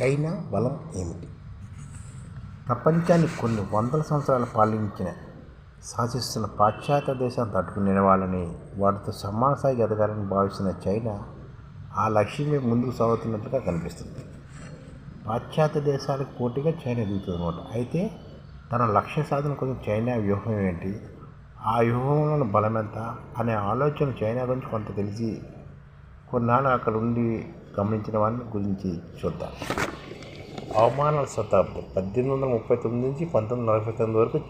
China బలం ఏమిటి? ప్రపంచాన్ని కొన్ని వందల సంవత్సరాలు పాలించిన శాసిస్తున్న పాశ్చాత్య దేశాన్ని తట్టుకుని నిలవాలని వాటితో సమాన స్థాయికి ఎదగాలని భావిస్తున్న చైనా ఆ లక్ష్యమే ముందుకు సాగుతున్నట్లుగా కనిపిస్తుంది. పాశ్చాత్య దేశాలకు పోటీగా చైనా ఎదుగుతుంది అనమాట అయితే తన లక్ష్య సాధన కోసం చైనా వ్యూహం ఏంటి? ఆ వ్యూహంలో బలం ఎంత అనే ఆలోచన చైనా గురించి కొంత తెలిసి కొన్నాళ్ళు అక్కడ ఉండి గమనించిన వారిని గురించి చూద్దాం. అవమానాల శతాబ్దం పద్దెనిమిది వందల ముప్పై తొమ్మిది నుంచి పంతొమ్మిది నలభై తొమ్మిది వరకు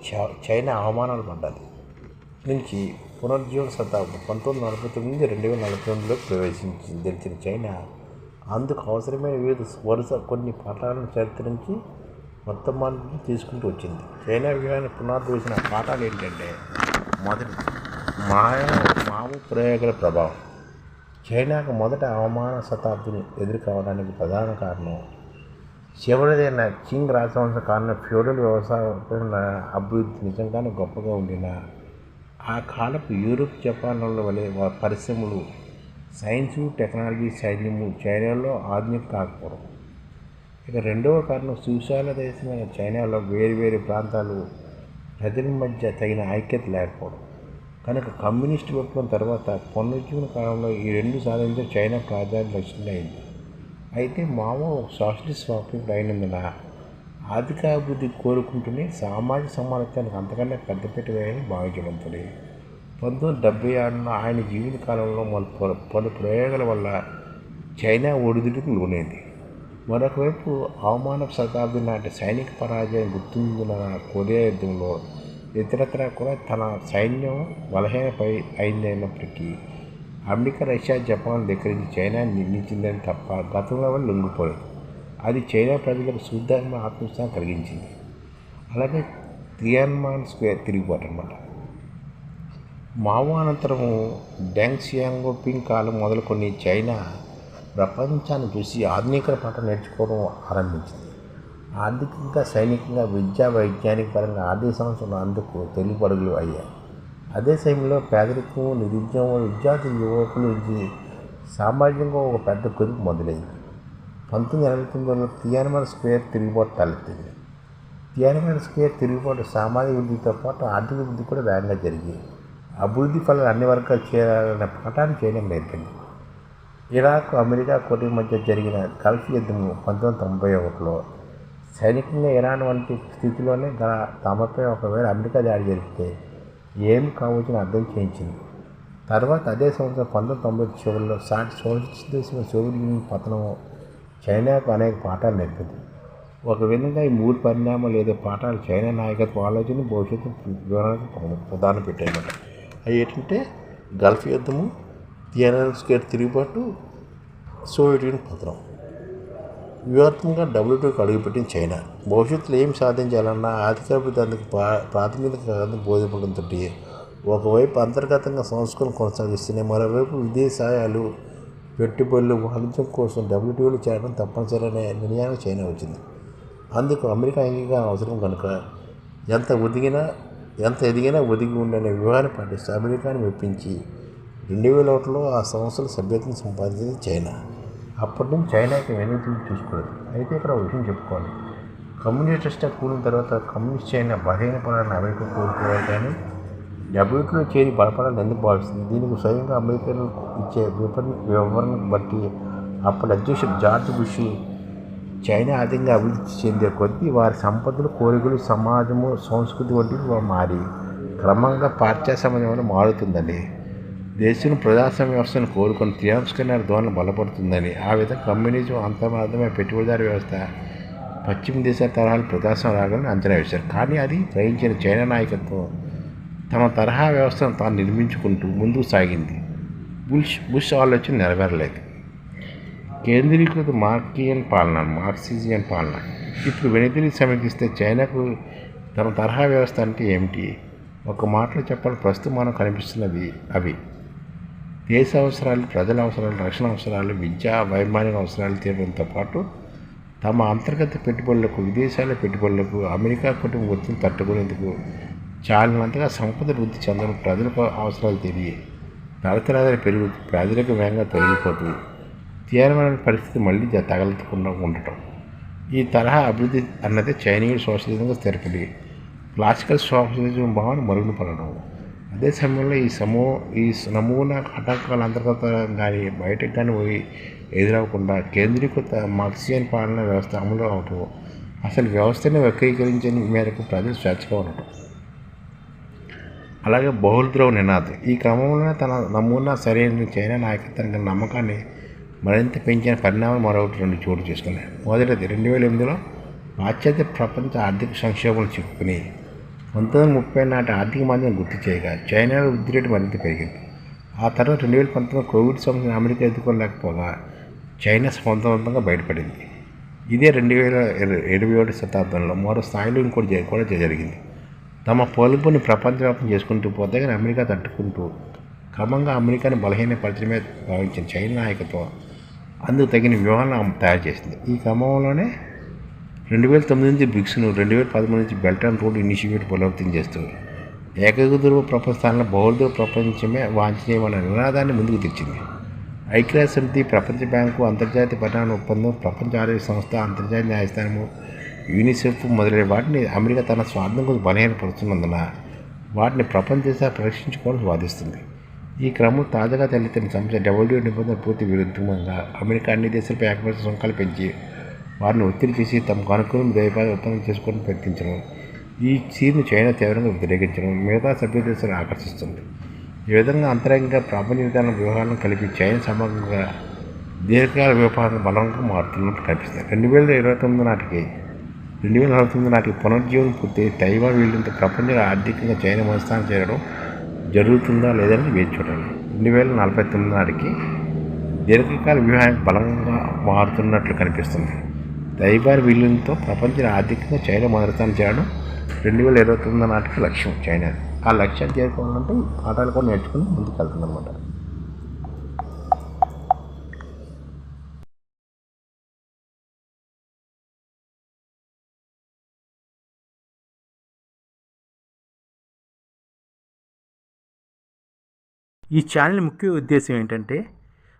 చైనా అవమానాలు పడ్డది. నుంచి పునరుజ్జీవన శతాబ్దం పంతొమ్మిది నలభై తొమ్మిది నుంచి రెండు వేల నలభై తొమ్మిదిలో ప్రవేశించి తెలిసిన చైనా అందుకు అవసరమైన వివిధ వరుస కొన్ని పాఠాలను చరిత్ర నుంచి మొత్తం మార్పులు తీసుకుంటూ వచ్చింది. చైనా వ్యూహాన్ని పునాది వేసిన పాఠాలు ఏంటంటే మొదటి మాయ మావు ప్రయోగాల ప్రభావం. చైనాకు మొదట అవమాన శతాబ్దిని ఎదుర్కోవడానికి ప్రధాన కారణం చివరిదైన చింగ్ రాజవంశ కారణం ఫ్యూడల్ వ్యవసాయ అభివృద్ధి నిజంగానే గొప్పగా ఉండిన ఆ కాలపు యూరోప్ జపాన్ల వలె పరిశ్రమలు సైన్సు టెక్నాలజీ సైన్యము చైనాలో ఆధునిక కాకపోవడం. ఇక రెండవ కారణం సుశాల దేశమైన చైనాలో వేరు వేరు ప్రాంతాలు ప్రజల మధ్య తగిన ఐక్యత లేకపోవడం. కనుక కమ్యూనిస్ట్ విప్లవం తర్వాత పునరుజ్జీవన కాలంలో ఈ రెండు సాధించడం చైనా ప్రాధాన్య లక్ష్యంగా అయింది అయితే మావో ఒక సోషలిస్ట్ స్వాతంత్రుడు అయినందున ఆర్థికాభివృద్ధి కోరుకుంటూనే సామాజిక సమానత్వానికి అంతకన్నా పెద్దపీట వేయాలని భావించడంతో పంతొమ్మిది డెబ్బై ఆరులో ఆయన జీవిత కాలంలో మన పలు ప్రయోగాల వల్ల చైనా ఒడిదుడికి లోనైంది మరొకవైపు అవమాన శతాబ్ది నాటి సైనిక పరాజయం గుర్తుందిన కొరియా యుద్ధంలో ఇతరత్ర కూడా తన సైన్యం బలహీనపై అయిందైనప్పటికీ అమెరికా రష్యా జపాన్ దగ్గరించి చైనా నిర్మించిందని తప్ప గతంలో వాళ్ళు లొంగిపోలేదు. అది చైనా ప్రజలకు శుద్ధాత్మ ఆత్మస్థానం కలిగించింది. అలాగే తియాన్మాన్ స్క్వేర్ తిరిగిపోవటం అనమాట మావో అనంతరము డెంగ్ సియాంగోపింగ్ కాలం మొదలుకొని చైనా ప్రపంచాన్ని చూసి ఆధునిక పాఠం నేర్చుకోవడం ఆరంభించింది. ఆర్థికంగా సైనికంగా విద్యా వైజ్ఞానిక పరంగా ఆర్థిక సంవత్సరం అందుకు తెలుగు పరుగులు అయ్యాయి. అదే సమయంలో పేదరికం నిరుద్యోగం విద్యార్థి యువకులు సామాజికంగా ఒక పెద్ద కుదుపు మొదలైంది. పంతొమ్మిది ఎనభై తొమ్మిదిలో తియానమర్ స్క్వేర్ తిరుగుబాటు తలెత్తింది. తియానమర్ స్క్వేర్ తిరుగుబాటు సామాజిక వృద్ధితో పాటు ఆర్థిక వృద్ధి కూడా వేగంగా జరిగింది. అభివృద్ధి ఫలాలు అన్ని వర్గాలు చేరాలనే పాఠాన్ని చేయడం నేర్పింది. ఇరాక్ అమెరికా కోటి మధ్య జరిగిన గల్ఫ్ యుద్ధం పంతొమ్మిది తొంభై ఒకటిలో సైనికంగా ఇరాన్ వంటి స్థితిలోనే గల తమపై ఒకవేళ అమెరికా దాడి జరిగితే ఏమి కావచ్చని అర్థం చేయించింది. తర్వాత అదే సంవత్సరం పంతొమ్మిది తొంభై చివరిలో సాటి సోవియట్ దేశం సోవియట్ యూనియన్ పతనం చైనాకు అనేక పాఠాలు నేర్పింది. ఒక విధంగా ఈ మూడు పరిణామాలు ఏదో పాఠాలు చైనా నాయకత్వ ఆలోచన భవిష్యత్తు వివరణకు ప్రధాన పెట్టాయన్నమాట అవి ఏంటంటే గల్ఫ్ యుద్ధము తియానన్ స్కేట్ తిరుగుబాటు సోవియట్ యూనియన్ పతనం. వ్యూహాత్మకంగా డబ్ల్యూటీకి అడుగుపెట్టిన చైనా. భవిష్యత్తులో ఏం సాధించాలన్నా ఆర్థికాభివృద్ధి అందుకు ప్రా ప్రాథమిక బోధించడంతో ఒకవైపు అంతర్గతంగా సంస్కరణ కొనసాగిస్తున్నాయి మరోవైపు విదేశాయాలు పెట్టుబడులు వాణిజ్యం కోసం డబ్ల్యూటీఓలు చేరడం తప్పనిసరి అనే నిర్ణయానికి చైనా వచ్చింది. అందుకు అమెరికా అంగీకారం అవసరం కనుక ఎంత ఒదిగినా ఎంత ఎదిగినా ఒదిగి ఉండనే వ్యూహాన్ని పాటిస్తూ అమెరికాని మెప్పించి రెండు వేల ఒకటిలో ఆ సంస్థల సభ్యతను సంపాదించింది చైనా. అప్పటి నుంచి చైనాకి వెనుకలు చూసుకోలేదు. అయితే ఇక్కడ ఒక విషయం చెప్పుకోవాలి. కమ్యూనిస్ట్ రష్యా కూలిన తర్వాత కమ్యూనిస్ట్ చైనా బలహీన పడాలని అమెరికా కోరుకోవాలి కానీ డబ్ల్యూటీలో చేరి బలపడాలని ఎందుకు భావిస్తుంది? దీనికి స్వయంగా అమెరికాను ఇచ్చే వివరణ బట్టి అప్పటి అధ్యక్షుడు జార్జ్ బుష్ చైనా అధికంగా అభివృద్ధి చెందే కొద్దీ వారి సంపదలు కోరికలు సమాజము సంస్కృతి వంటివి మారి క్రమంగా పాశ్చాత్య సమాజంలో మారుతుందని దేశం ప్రజాస్వామ్య వ్యవస్థను కోరుకుని తిరస్కరణ ధోరణి బలపడుతుందని ఆ విధంగా కమ్యూనిజం అంతమార్థమైన పెట్టుబడిదారు వ్యవస్థ పశ్చిమ దేశాల తరహాలు ప్రజాస్వామ్య రాగాలని అంచనా వేశారు. కానీ అది గ్రహించిన చైనా నాయకత్వం తమ తరహా వ్యవస్థను తాను నిర్మించుకుంటూ ముందుకు సాగింది. బుష్ బుష్ ఆలోచన నెరవేరలేదు. కేంద్రీకృత మార్కియన్ పాలన మార్క్సిజియన్ పాలన. ఇప్పుడు వెనుతిరిగి సమీపిస్తే చైనాకు తమ తరహా వ్యవస్థ అంటే ఏమిటి? ఒక మాటలో చెప్పాలి ప్రస్తుతం మనం కనిపిస్తున్నది అవి. దేశ అవసరాలు ప్రజల అవసరాలు రక్షణ అవసరాలు విద్యా వైమానిక అవసరాలు తీరడంతో పాటు తమ అంతర్గత పెట్టుబడులకు విదేశాల పెట్టుబడులకు అమెరికా కుటుంబ ఒత్తిడి తట్టుకునేందుకు చాలినంతగా సంపద వృద్ధి చెందడం ప్రజలకు అవసరాలు తెలియ తరతరాదాలు పెరుగు ప్రజలకు వేగంగా తొలగిపోతుంది తీవ్రమైన పరిస్థితి మళ్ళీ తగలకుండా ఉండటం. ఈ తరహా అభివృద్ధి అన్నది చైనీయుడు సోషలిజంగా స్థిరపడి క్లాసికల్ సోషలిజం భావన మరుగున పడడం అదే సమయంలో ఈ సమూ ఈ నమూనా ఆటంకాల అంతర్గత కానీ బయటకు కానీ పోయి ఎదురవ్వకుండా కేంద్రీకృత మార్క్సియన్ పాలన వ్యవస్థ అమలు అవటం అసలు వ్యవస్థను వ్యక్తీకరించని మేరకు ప్రజలు స్వేచ్ఛగా ఉండటం. అలాగే బహుళద్రవ నినాదం ఈ క్రమంలోనే తన నమూనా సరైన చైనా నాయకత్వానికి నమ్మకాన్ని మరింత పెంచిన పరిణామం మరొకటి రెండు చోటు చేసుకున్నాయి. మొదటిది రెండు వేల ఎనిమిదిలో పాశ్చాత్య ప్రపంచ ఆర్థిక సంక్షోభం చిక్కుకుని పంతొమ్మిది ముప్పై నాటి ఆర్థిక మాంద్యం గుర్తు చేయగా చైనాలో వృద్ధి రేటు మరింత పెరిగింది. ఆ తర్వాత రెండు వేల పంతొమ్మిది కోవిడ్ సమస్యను అమెరికా ఎదుర్కోలేకపోగా చైనా సమర్థవంతంగా బయటపడింది. ఇదే రెండు వేల ఇరవై ఒకటి శతాబ్దంలో మరో స్థాయిలో ఇంకోటి కూడా జరిగింది. తమ పొలుపుని ప్రపంచవ్యాప్తం చేసుకుంటూ పోతే కానీ అమెరికా తట్టుకుంటూ క్రమంగా అమెరికాని బలహీనపరచడమే భావించిన చైనా నాయకత్వం అందుకు తగిన వ్యూహాలను తయారు చేసింది. ఈ క్రమంలోనే రెండు వేల తొమ్మిది నుంచి బ్రిక్స్ను రెండు వేల పదమూడు నుంచి బెల్ట్ అండ్ రోడ్ ఇనిషియేటివ్ బలోపేతం చేస్తూ ఏకగురువ ప్రపంచ స్థానంలో బహుళ ప్రపంచమే వాంఛనీయమన్న నినాదాన్ని ముందుకు తెచ్చింది. ఐక్యరాజ్య సమితి ప్రపంచ బ్యాంకు అంతర్జాతీయ పరిణామ ఒప్పందం ప్రపంచ ఆరోగ్య సంస్థ అంతర్జాతీయ న్యాయస్థానము యూనిసెఫ్ మొదలైన వాటిని అమెరికా తన స్వార్థం కోసం బలహీనపరుస్తున్నందున వాటిని ప్రపంచ పరీక్షించుకోవాలని వాదిస్తుంది. ఈ క్రమం తాజాగా తలెత్తిన సంస్థ డబ్ల్యూ నిబంధన పూర్తి విరుద్ధంగా అమెరికా అన్ని దేశాలపై ఏకపక్ష సుంకాలు పెంచి వారిని ఒత్తిడి చేసి తమకు అనుకూలం ద్వైపాద ఒప్పందం చేసుకోవడం ప్రయత్నించడం ఈ చీర్ను చైనా తీవ్రంగా వ్యతిరేకించడం మిగతా సభ్య దేశాలను ఆకర్షిస్తుంది. ఈ విధంగా అంతరంగంగా ప్రపంచ విధాన వ్యూహాలను కలిపి చైనా సమగ్రంగా దీర్ఘకాల వ్యూహాలను బలంగా మారుతున్నట్టు కనిపిస్తుంది. రెండు వేల ఇరవై తొమ్మిది నాటికి రెండు వేల ఇరవై తొమ్మిది నాటికి పునర్జీవనం పూర్తి తైవాన్ వీళ్ళంత ప్రపంచ ఆర్థికంగా చైనా మొదస్థానం చేరడం జరుగుతుందా లేదని వేచి చూడాలి. రెండు వేల నలభై తొమ్మిది నాటికి దీర్ఘకాల వ్యూహానికి బలంగా మారుతున్నట్లు కనిపిస్తుంది. దైవార్ విలీనంతో ప్రపంచం ఆర్థికంగా చైనా మొదటిస్థానం చేయడం రెండు వేల ఇరవై తొమ్మిది నాటికి లక్ష్యం చైనా. ఆ లక్ష్యాన్ని చేరుకోవాలంటే పాఠాలు కూడా నేర్చుకుని ముందుకు వెళ్తుందన్నమాట ఈ ఛానల్ ముఖ్య ఉద్దేశం ఏంటంటే